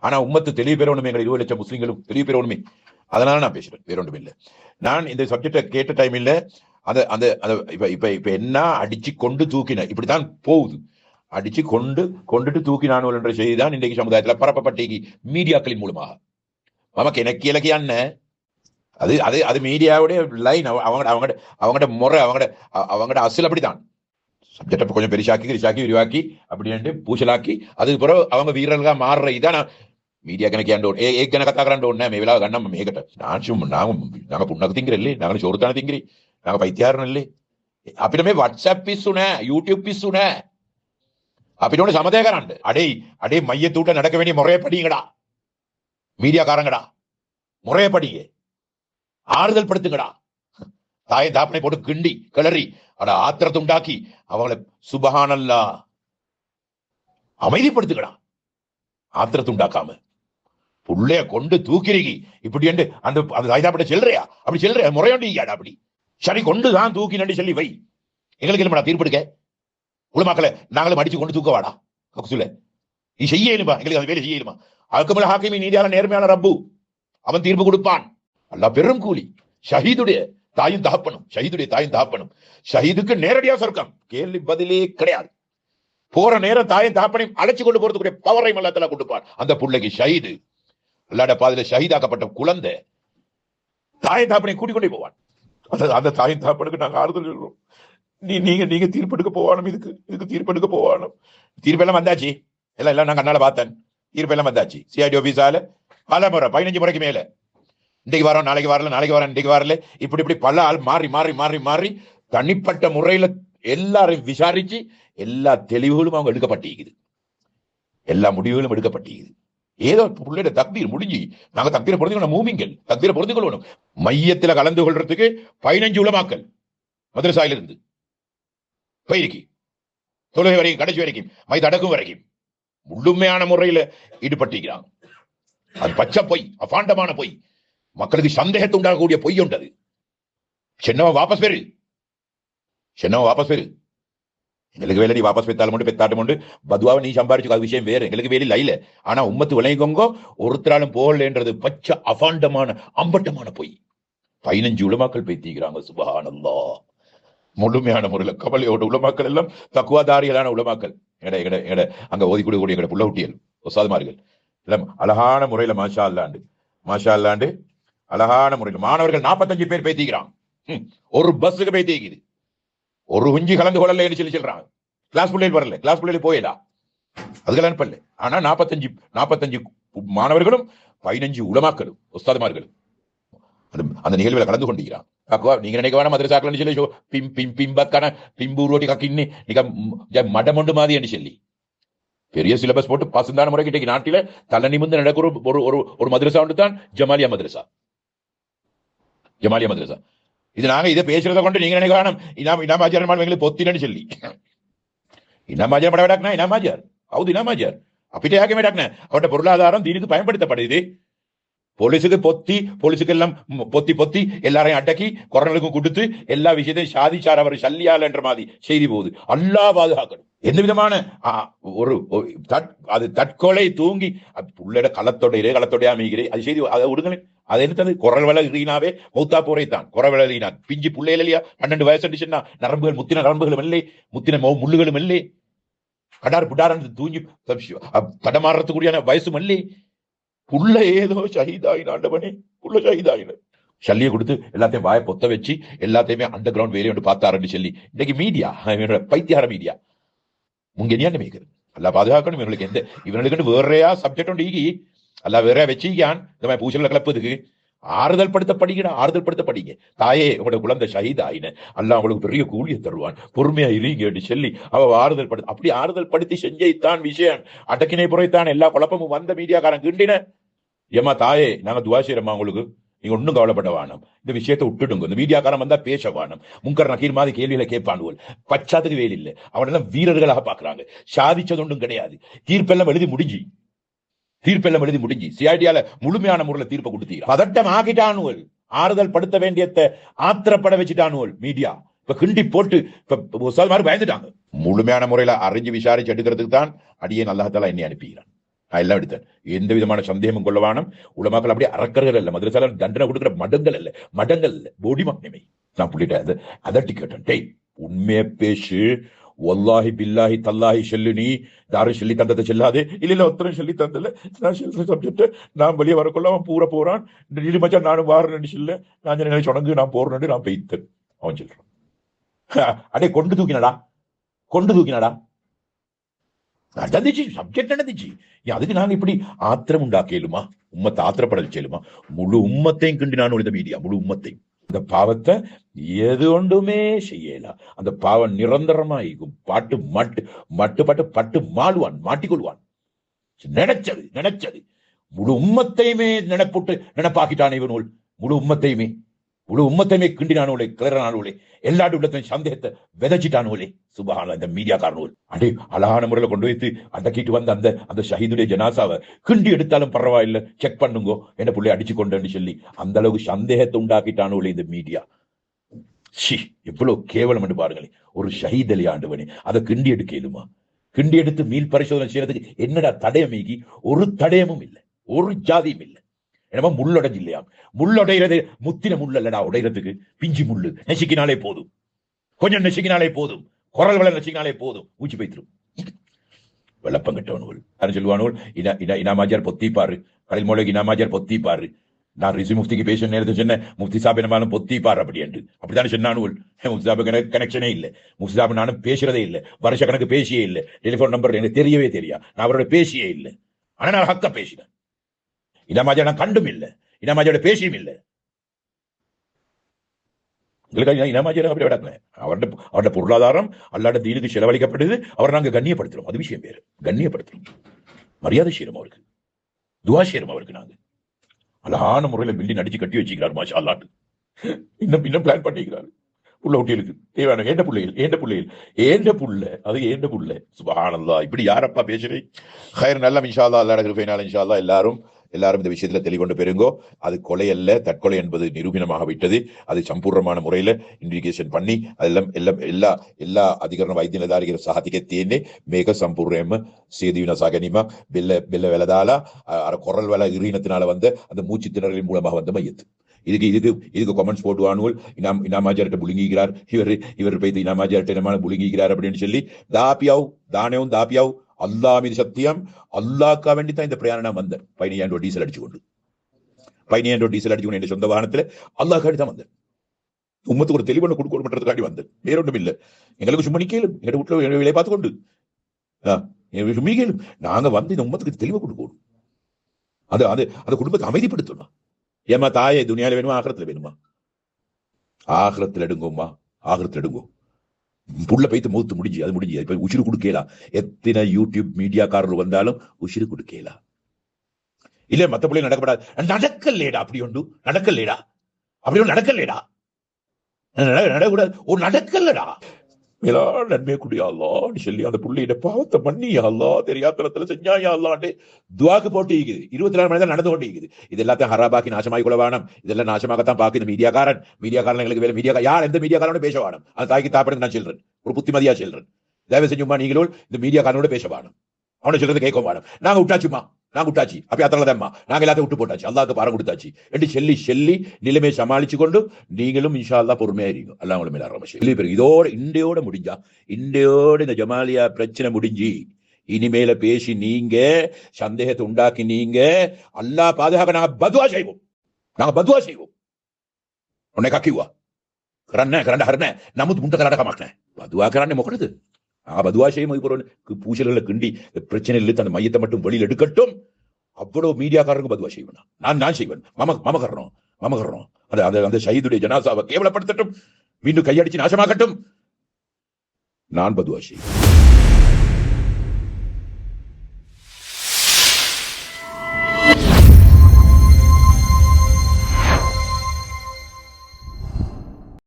ஆனா உம்மத்து தெளிவு பெறணுமே எங்களை இருபது லட்சம் முஸ்லீம்களும் தெளிவு பெறணுமே அதனால நான் பேசுறேன் வேற ஒன்றும் இல்லை நான் இந்த சப்ஜெக்டை கேட்ட டைம் இல்ல அந்த அந்த அந்த இப்ப இப்ப இப்ப என்ன அடிச்சு கொண்டு தூக்கின இப்படித்தான் போகுது. அடிச்சு கொண்டு கொண்டுட்டு தூக்கினானுவல் என்ற செய்தி தான் இன்றைக்கு சமுதாயத்துல பரப்பப்பட்டீங்க மீடியாக்களின் மூலமாக. நமக்கு எனக்கு இலக்கு அண்ணன் அது அது அது மீடியாவுடைய லைன் அவங்க அவங்க அவங்கட முறை அவங்கட அவங்களோட அவங்கட அசல் அப்படிதான் சப்ஜெக்டை கொஞ்சம் பெருசாக்கி கிரிசாக்கி விரிவாக்கி அப்படின்ட்டு பூசலாக்கி அதுக்கு பிறகு அவங்க வீரர்களா மாறுற இதான் நான் மீடியா கணக்கு ஏண்டோ ஏ ஏ கணக்க தாக்குறாண்டு ஒண்ணே மேவிலா கண்ணம் மேகட்ட நான் சும்மா நாங்க நாங்க புண்ணக்கு திங்கிறல்லே நாங்க சோறுத்தான திங்கிரி நாங்க பைத்தியாரனல்லே අපිට මේ WhatsApp පිස්සු නෑ YouTube පිස්සු නෑ අපිට ඕනේ සමතය කරන්න අඩේ අඩේ மையத்தூட்ட நடக்க வேண்டிய முறைய படிங்கடா மீடியாக்காரங்கடா முறைய படிங்க ஆறுதல் படுத்துங்கடா தாயை தாப்பனை போட்டு கிண்டி கிளறி அட ஆத்திரத்தை உண்டாக்கி அவங்கள சுபஹானல்லா அமைதிப்படுத்துங்கடா ஆத்திரத்தை உண்டாக்காம. புள்ளைய கொண்டு தூக்கிறீங்க இப்படி என்று அந்த அந்த தாய்தாப்பட்ட செல்றியா? அப்படி செல்ற முறையோண்டியாடா அப்படி. சரி கொண்டு தான் தூக்கி நடி சொல்லி வை. எங்களுக்கு இல்லைடா தீர்ப்பெடுக்க? உலமாக்களை நாங்களும் அடிச்சு கொண்டு தூக்க வாடா. கக்குசுல நீ செய்ய எங்களுக்கு அந்த வேலை செய்ய அதுக்கு அல்கமல் ஹாக்கிமி நீதியான நேர்மையான ரப்பு. அவன் தீர்ப்பு கொடுப்பான். அல்லாஹ் பெரும் கூலி. ஷஹீதுடைய தாயும் தகப்பனும் ஷஹீதுடைய தாயும் தகப்பனும். ஷஹீதுக்கு நேரடியா சொர்க்கம். கேள்வி பதிலே கிடையாது. போற நேரம் தாயும் தகப்பனையும் அழைச்சு கொண்டு போறதுக்குரிய பவரை மல்லத்துல கொடுப்பார் அந்த புள்ளைக்கு ஷஹீது அல்லாட பாதையில ஷஹீதாக்கப்பட்ட குழந்தை தாயை தாப்பனை கூட்டிக் கொண்டே போவான். அந்த அந்த தாயின் தாப்பனுக்கு நாங்க ஆறுதல் சொல்றோம். நீ நீங்க நீங்க தீர்ப்பெடுக்க போவானும் இதுக்கு இதுக்கு தீர்ப்பெடுக்க போவானும். தீர்ப்பெல்லாம் வந்தாச்சு. எல்லாம் எல்லாம் நான் கண்ணால பார்த்தேன். தீர்ப்பெல்லாம் வந்தாச்சு. சிஐடி ஆபீஸால பல முறை பதினஞ்சு முறைக்கு மேல. இன்றைக்கு வரோம் நாளைக்கு வரல நாளைக்கு வரேன் இன்றைக்கு வரல. இப்படி இப்படி பல ஆள் மாறி மாறி மாறி மாறி தனிப்பட்ட முறையில எல்லாரையும் விசாரிச்சு எல்லா தெளிவுகளும் அவங்க எடுக்கப்பட்டிருக்குது. எல்லா முடிவுகளும் எடுக்கப்பட்டிருக்குது. ஏதோ பிள்ளையோட தக்தீர் முடிஞ்சு நாங்க தக்தீரை பொறுத்துக்கணும் மூமிங்கள் தக்தீரை பொறுத்து கொள்ளணும். மையத்துல கலந்து கொள்றதுக்கு பதினஞ்சு உலமாக்கல் மதுரசாயில இருந்து பயிருக்கு. தொழுகை வரைக்கும் கடைசி வரைக்கும் மை தடக்கும் வரைக்கும் முழுமையான முறையில ஈடுபட்டிருக்கிறாங்க. அது பச்சை பொய் அபாண்டமான பொய். மக்களுக்கு சந்தேகத்தை உண்டாகக்கூடிய பொய் உண்டது. சின்னவன் வாபஸ் பெரு சின்னவன் வாபஸ் பெரு எங்களுக்கு வேலை நீ வாபஸ் பெத்தாலும் உண்டு பெத்தாட்டம் உண்டு. பதுவாவை நீ சம்பாரிச்சு அது விஷயம் வேறு. எங்களுக்கு வேலை இல்ல. ஆனா உம்மத்து விளங்கிக்கோங்கோ ஒருத்தராலும் போகலன்றது பச்சை அபாண்டமான அம்பட்டமான பொய். பதினஞ்சு உலமாக்கள் பேத்திக்கிறாங்க சுபஹானல்லா. முழுமையான முறையில் கவலையோட உலமாக்கள் எல்லாம் தக்குவாதாரிகளான உலமாக்கள். எட எட எட அங்க ஓதி கொடுக்கக்கூடிய எங்கட புள்ளவுட்டியல் ஒசாதுமார்கள். எல்லாம் அழகான முறையில மாஷா அல்லாண்டு மாஷா அல்லாண்டு அழகான முறையில். மாணவர்கள் நாற்பத்தஞ்சு பேர் பேத்திக்கிறான் ஒரு பஸ்ஸுக்கு பேத்திக்குது ஒரு குஞ்சு கலந்து கொள்ளலைன்னு சொல்லி சொல்றாங்க. கிளாஸ் பிள்ளைகள் வரல. கிளாஸ் பிள்ளைகள் போயிடா. அதுக்கெல்லாம் அனுப்பல ஆனா நாற்பத்தஞ்சு நாற்பத்தஞ்சு மாணவர்களும் பதினஞ்சு உலமாக்களும் உஸ்தாதுமார்களும். அந்த அந்த நிகழ்வில் கலந்து கொண்டிருக்கிறான். அக்குவா நீங்க நினைக்க வேணாம் மதுரசாக்கலன்னு சொல்லி பிம் பிம் பிம்பக்கான பிம்பூரோட்டி கக்கின்னு நிக மடமொண்டு மாதிரி என்று சொல்லி. பெரிய சிலபஸ் போட்டு பசுந்தான முறை கிட்ட நாட்டில தலை நிமிந்து நடக்கிற ஒரு ஒரு ஒரு ஒரு மதரசா ஒன்று தான் ஜமாலியா மதரசா. ஜமாலிய மதரசா இது நாங்க இதை பேசுறத கொண்டு நீங்க நினைக்கலாம் இனாம் இனாம் ஆஜார் எங்களுக்கு பொத்திலன்னு சொல்லி. இனாம் ஆஜார் படவேடாக்குனா இனாம் ஆஜார் ஹவுது இனாம் ஆஜார் அப்படியே யாக்கமே டாக்குனேன் பொருளாதாரம் தீனுக்கு பயன்படுத்தப்படுது. போலீஸுக்கு பொத்தி போலீஸுக்கு எல்லாம் பொத்தி பொத்தி எல்லாரையும் அடக்கி குரலுக்கும் கொடுத்து எல்லா விஷயத்தையும் சாதிச்சார் அவர் சல்லியால் என்ற மாதிரி செய்தி போகுது. அல்லா பாதுகாக்கணும். எந்த விதமான ஒரு அது தற்கொலை தூங்கி உள்ளட களத்தோட இரு களத்தோட அமைகிறே அது செய்தி அதை விடுங்களேன் அது என்னது? குரல் வள மௌத்தா போரை தான். குரல் வள பிஞ்சு புள்ளையில இல்லையா? பன்னெண்டு வயசு அடிச்சுன்னா நரம்புகள் முத்தின நரம்புகளும் இல்லை முத்தின முள்ளுகளும் இல்லை. கடார் புடாரன் தூங்கி தப்பிச்சு, வயசும் இல்லை. புள்ள ஏதோ ஷஹீதாயின் ஆண்டவனே புள்ள ஷஹீதாயின். சல்லியை கொடுத்து எல்லாத்தையும் வாய பொத்த வச்சு எல்லாத்தையுமே அண்டர் கிரவுண்ட் வேலையை வந்து பார்த்தாருன்னு சொல்லி இன்னைக்கு மீடியா இவனோட பைத்தியார மீடியா முங்கனியான மேய்க்கிறது? அல்ல பாதுகாக்கணும் இவங்களுக்கு எந்த இவங்களுக்கு வேறையா சப்ஜெக்ட் உண்டு ஈகி. அல்ல வேற வச்சுக்கான் இந்த மாதிரி பூசல கிளப்புதுக்கு ஆறுதல் படுத்த படிக்கடா ஆறுதல் படுத்த படிங்க தாயே உங்களோட குழந்தை ஷஹீதாயின. அல்ல அவங்களுக்கு பெரிய கூலியை தருவான். பொறுமையா இருங்கன்னு சொல்லி அவ ஆறுதல் படுத்த அப்படி ஆறுதல் படுத்தி செஞ்சைத்தான் விஷயம். அடக்கினை புறைத்தான் எல்லா குழப்பமும் வந்த மீடியாக்காரன் கிண்டின. ஏமா தாயே நாங்க துவா செய்யறோமா உங்களுக்கு. நீங்க ஒண்ணும் கவலைப்பட வேணும். இந்த விஷயத்தை விட்டுடுங்க. இந்த மீடியாக்காரன் வந்தா பேச வேணும். முங்கர் நக்கீர் மாதிரி கேள்வியில கேட்பானுவல் பச்சாத்துக்கு வேலை இல்லை அவனெல்லாம் வீரர்களாக பாக்குறாங்க சாதிச்சது ஒன்றும் கிடையாது. தீர்ப்பெல்லாம் எழுதி முடிஞ்சு. தீர்ப்பெல்லாம் எழுதி முடிஞ்சு. சிஐடியால முழுமையான முறையில் தீர்ப்பை கொடுத்தீங்க பதட்டம் ஆகிட்டானுவல். ஆறுதல் படுத்த வேண்டியத ஆத்திரப்பட வச்சுட்டானுவல் மீடியா. இப்ப கிண்டி போட்டு இப்ப மாதிரி பயந்துட்டாங்க. முழுமையான முறையில அறிஞ்சு விசாரிச்சு எடுக்கிறதுக்கு தான் அடியே அல்லாஹால என்னை அனுப்பிக்கிறான். நான் எல்லாம் எடுத்தேன். எந்த விதமான சந்தேகமும் கொள்ளவானம் உலமாக்கள் அப்படியே அறக்கர்கள் இல்லை மதுரசால தண்டனை கொடுக்குற மடங்கள் இல்லை மடங்கள் இல்லை போடி மக்னிமை நான் புள்ளிட்டேன். அதை அதட்டி கேட்டேன். டேய் உண்மையை பேசு. ஒல்லாஹி பில்லாஹி தல்லாஹி ஷெல்லுனி யாரும் சொல்லி தந்ததை சொல்லாது இல்ல இல்ல ஒருத்தரும் சொல்லி தந்தல நான் சொல்ற சப்ஜெக்ட் நான் வெளியே வரக்குள்ள அவன் பூர போறான் நீ மச்சான் நானும் வாரேன்னு சொல்ல நான் சொன்ன சொனங்கு நான் போறேன்னு நான் பெய்த்தேன் அவன் சொல்றான் அடே கொண்டு தூக்கினடா கொண்டு தூக்கினடா நடந்துச்சு சப்ஜெக்ட் நடந்துச்சு அதுக்கு நான் இப்படி ஆத்திரம் உண்டாக்கலுமா உம்மத்தை ஆத்திரப்படல் செய்யலுமா முழு உம்மத்தையும் கிண்டு நான் இந்த மீடியா முழு உம்மத்தையும் அந்த பாவத்தை எது ஒன்றுமே செய்யலாம் அந்த பாவம் நிரந்தரமாயிக்கும் பாட்டு மட்டு மட்டு பட்டு பட்டு மாளுவான் மாட்டிக்கொள்வான். நினைச்சது நினைச்சது. முழு உம்மத்தையுமே நினைப்புட்டு நினைப்பாக்கிட்டான் இவனுள் முழு உம்மத்தையுமே. முழு உம்மத்தையுமே கிண்டினானோலே கிளறானோலே எல்லாட்டு உள்ளத்தையும் சந்தேகத்தை விதைச்சிட்டானோலே. சுபஹான இந்த மீடியாக்காரனோல் அடே அழகான முறையில் கொண்டு வைத்து அடக்கிட்டு வந்த அந்த அந்த ஷஹீதுடைய ஜனாசாவை கிண்டி எடுத்தாலும் பரவாயில்ல செக் பண்ணுங்கோ என்ன பிள்ளை அடிச்சு கொண்டேன்னு சொல்லி அந்த அளவுக்கு சந்தேகத்தை உண்டாக்கிட்டானோலே இந்த மீடியா. ஷி எவ்வளவு கேவலம் என்று பாருங்களேன் ஒரு ஷஹீதலி அலி ஆண்டவனே அதை கிண்டி எடுக்க இயலுமா கிண்டி எடுத்து மீள் பரிசோதனை செய்யறதுக்கு என்னடா தடயமீகி? ஒரு தடயமும் இல்லை ஒரு ஜாதியும் இல்லை. என்னமோ முள்ளடைஞ்சு இல்லையா முள்ளடைகிறது முத்தின முள் அல்லடா உடைகிறதுக்கு பிஞ்சு முள்ளு. நெசிக்கினாலே போதும். கொஞ்சம் நெசிக்கினாலே போதும். குரல் வளர் நெசிக்கினாலே போதும். ஊச்சி பைத்திரும் வெள்ளப்பம் கட்டவனுகள் யாரும் சொல்லுவானுகள் இனா இனா இனாமாஜார் பொத்திப்பாரு கடல் மூலைக்கு இனாமாஜார் பொத்திப்பாரு நான் ரிசி முஃப்திக்கு பேச நேரத்தை சொன்னேன். முஃப்தி சாப் என்னமாலும் பொத்திப்பார் அப்படி என்று. அப்படித்தானே சொன்னானுகள் முஃப்தி சாப் கனெக்ஷனே இல்லை. முஃப்தி சாப் நானும் பேசுறதே இல்லை. வருஷ கணக்கு பேசியே இல்லை. டெலிஃபோன் நம்பர் எனக்கு தெரியவே தெரியா. நான் அவரோட பேசியே இல்லை. ஆனா நான் ஹக்க பேசினேன். இனமாஜா நான் கண்டும் இல்லை. இனமாஜோட பேசியும் இல்லை. எங்களுக்கு அப்படி விடக்கல அவருடைய அவருடைய பொருளாதாரம் அல்லாட தீனுக்கு செலவழிக்கப்படுது. அவர் நாங்க கண்ணியப்படுத்துறோம். அது விஷயம் பேரு கண்ணியப்படுத்துறோம். மரியாதை செய்யறோம் அவருக்கு. துவா செய்யறோம் அவருக்கு நாங்க. அழகான முறையில பில்டிங் அடிச்சு கட்டி வச்சுக்கிறார் மாஷா அல்லாட்டு இன்னும் இன்னும் பிளான் பண்ணிக்கிறாரு. புள்ள ஒட்டியலுக்கு தேவையான ஏண்ட பிள்ளைகள்? ஏண்ட பிள்ளைகள்? ஏண்ட புள்ள? அது ஏண்ட புள்ள? சுபஹானல்லா இப்படி யாரப்பா பேசுறேன் ஹயர் நல்ல இன்ஷா அல்லா இருக்கிற ஃபைனால் இன்ஷா எல்லாரும் எல்லாரும் இந்த விஷயத்துல தெளிவொண்டு பெறுங்கோ அது கொலை அல்ல தற்கொலை என்பது நிரூபணமாக விட்டது. அது சம்பூர்ணமான முறையில இன்வெஸ்டிகேஷன் பண்ணி அதெல்லாம் எல்லாம் எல்லா எல்லா අධිකරණ වෛද්‍ය නිලධාරිකර සහතිකයේ තියෙන්නේ මේක සම්පූර්ණයෙන්ම සේදී විනාශ ගැනීමක් බෙල්ල බෙල්ල වෙලා දාලා අර කොරල් வேலை அந்த மூச்சு திணறலின் மூலமாக வந்த மையத்து. இதுக்கு இதுக்கு இதுக்கு கமெண்ட்ஸ் போட்டு வானுவல். இனாம் இனாமாஜார்கிட்ட புழுங்கிக்கிறார் இவர் இவர் போய் இனாமாஜார்கிட்ட என்னமான புழுங்கிக்கிறார் அப்படின்னு சொல்லி தாப்பியாவும் தானேவும் தாப்பியாவும் அல்லாஹ் மீது சத்தியம் அல்லாஹ்க்கா வேண்டி தான் இந்த பிரயாணம் நான் வந்தேன் பதினையாயிரம் ரூபாய் டீசல் அடிச்சு கொண்டு பதினையாயிரம் ரூபாய் டீசல் அடிச்சு கொண்டு சொந்த வாகனத்துல அல்லாஹ்க்காண்டி தான் வந்தேன் உம்மத்துக்கு ஒரு தெளிவான கொடுக்கணுன்றதுக்காண்டி வந்தேன் வேற ஒன்றும் இல்லை எங்களுக்கு சும்மா நிக்கலும் எங்க வீட்டுல வேலையை பார்த்து கொண்டு ஆ, எங்களுக்கு சும்மா நிக்கலும் நாங்க வந்து இந்த உம்மத்துக்கு தெளிவு கொடுக்கணும் அது அது அந்த குடும்பத்தை அமைதிப்படுத்தணும் ஏமா தாயே துணியால வேணுமா ஆகிரத்துல வேணுமா ஆகிரத்துல எடுங்கோம்மா ஆகிரத்துல எடுங்கோ புள்ள பைத்து முகத்து முடிஞ்சு அது முடிஞ்சு இப்ப உசிறு கொடுக்கலாம் எத்தனை யூடியூப் மீடியாக்காரர்கள் வந்தாலும் உசிறு கொடுக்கலாம் இல்ல மத்த பிள்ளை நடக்கப்படாது நடக்கலேடா அப்படி உண்டு நடக்கலேடா அப்படி ஒன்று நடக்கலேடா நடக்கூடாது ஓ நடக்கலடா மேலான நன்மை குடியாள்லான்னு சொல்லி அந்த புள்ளையிட பாவத்தை பண்ணி அல்லா தெரியாத்தனத்துல செஞ்சா துவாக்கு போட்டு இருக்குது இருபத்தி நாலு மணி தான் நடந்து கொண்டு இருக்குது இது எல்லாத்தையும் ஹராபாக்கி நாசமாக்கி கொள்ள வேணும். இதெல்லாம் நாசமாகத்தான் பாக்கு இந்த மீடியாக்காரன். மீடியாக்காரன் எங்களுக்கு வேலை மீடியா யார் எந்த மீடியாக்காரனோட பேச வேணும். அந்த தாய்க்கு தாப்படுங்க நான் சொல்றேன். ஒரு புத்திமதியா சொல்றேன். தயவு செஞ்சுமா நீங்களும் இந்த மீடியாக்காரனோட பேச வேணும். அவனை சொல்றது கேட்க வேணும். நாங்க விட்டாச்சுமா நான் விட்டாச்சு அப்படி அத்தனை தான்மா எல்லாத்தையும் விட்டு போட்டாச்சு. அல்லாவுக்கு பாரம் கொடுத்தாச்சு. என்று சொல்லி சொல்லி நிலைமையை சமாளிச்சு கொண்டு நீங்களும் இன்ஷா அல்லா பொறுமையா இருக்கும் அல்லா உங்களை மேல ஆரம்பிச்சு பிறகு இதோட இண்டையோட முடிஞ்சா இண்டையோட இந்த ஜமாலியா பிரச்சனை முடிஞ்சு இனிமேல பேசி நீங்க சந்தேகத்தை உண்டாக்கி நீங்க அல்லா பாதுகாக்க நாங்க பதுவா செய்வோம். நாங்க பதுவா செய்வோம். உன்னை கக்கிவா? கரண்ண கரண்ட ஹரண நமுது முண்ட கரண்ட கமாக்கினேன் பதுவா கரண்ட மொக்கிறது பதுவாஷையும் போகிறவனுக்கு பூசல்களை கிண்டி பிரச்சனை இழுத்து அந்த மையத்தை மட்டும் வெளியில் எடுக்கட்டும். அவ்வளவு மீடியாக்காரங்க பதுவா செய்வேன் நான் நான் செய்வேன். மம மமகரணம் மமகரணம். அந்த அந்த அந்த ஷஹீதுடைய ஜனாசாவை கேவலப்படுத்தட்டும். மீண்டும் கையடிச்சு நாசமாகட்டும் நான் பதுவா செய்வேன்.